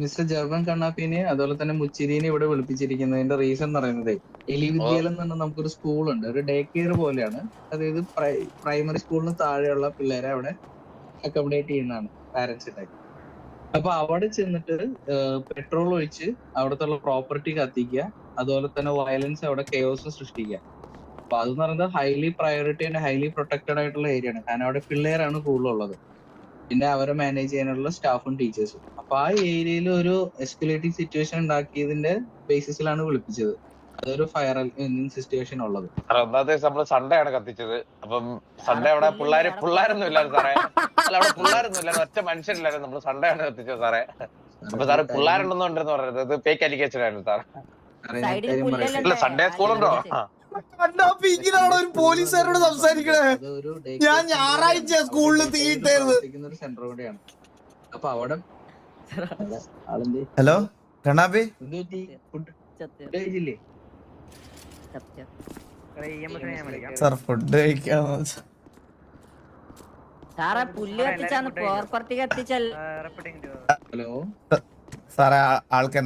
Mister German കണ്ണാപ്പിനെ അതുപോലെ തന്നെ മുച്ചിരിനെ ഇവിടെ വിളിപ്പിച്ചിരിക്കുന്നതിന്റെ റീസൺ എന്ന് പറയുന്നത് എലി വിദ്യാലയം എന്ന് പറഞ്ഞാൽ നമുക്കൊരു സ്കൂളുണ്ട്. ഒരു ഡേ കെയർ പോലെയാണ്. അതായത് പ്രൈമറി സ്കൂളിന് താഴെയുള്ള പിള്ളേരെ അവിടെ അക്കോമഡേറ്റ് ചെയ്യുന്നതാണ് പാരന്റ്സിന്റെ അപ്പൊ അവിടെ ചെന്നിട്ട് പെട്രോൾ ഒഴിച്ച് അവിടുത്തെ പ്രോപ്പർട്ടി കത്തിക്കുക. അതുപോലെ തന്നെ വയലൻസ് അവിടെ കെയോസ് സൃഷ്ടിക്കുക. അപ്പൊ അതെന്ന് പറയുന്നത് highly priority and highly protected ആയിട്ടുള്ള ഏരിയ ആണ്. കാരണം അവിടെ പിള്ളേരാണ് കൂടുതലുള്ളത്. പിന്നെ അവരെ മാനേജ് ചെയ്യാനുള്ള സ്റ്റാഫും ടീച്ചേഴ്സും അപ്പൊ ആ ഏരിയയിൽ ഒരു എസ്കലേറ്റിംഗ് സിറ്റുവേഷൻ ഉണ്ടാക്കിയതിന്റെ ബേസിസിലാണ് വിളിപ്പിച്ചത്. അതൊരു ഫയർ സിറ്റുവേഷൻ ഉള്ളത്. ഒന്നാമത്തെ നമ്മൾ സൺഡേ ആണ് കത്തിച്ചത്. അപ്പം സൺഡേ അവിടെ പിള്ളേര് പിള്ളേരൊന്നും ഇല്ലായിരുന്നു സാറേ. അല്ല അവിടെ പിള്ളേരൊന്നും ഇല്ലായിരുന്നു. ഒറ്റ മനുഷ്യരില്ലായിരുന്നു നമ്മൾ സൺഡേ ആണ് കത്തിച്ചത് സാറേ. അപ്പൊ സാറ് പിള്ളേരുണ്ടെന്ന് ഉണ്ടെന്ന് പറയുന്നത് ഇത് ഫേക്ക് അലിഗേഷൻ ആയിരുന്നു സാറേ, സൺഡേ സ്കൂളുണ്ടോ ഇങ്ങനെയാണോ ഒരു പോലീസുകാരോട് സംസാരിക്കണേ? ഞാൻ ഞായറാഴ്ച സ്കൂളിൽ തീയിട്ടായിരുന്നു. അപ്പൊ അവിടെ ഹലോ? കണ്ണാപ്പി സാർ ഫുഡ് കഴിക്കാ വെച്ചാ. സാറേ പുല്ല് കത്തിച്ചാന്ന് പ്രോപ്പർട്ടി കത്തിച്ചല്ല? ഹലോ? സാറേ ആ- ആൾക്ക്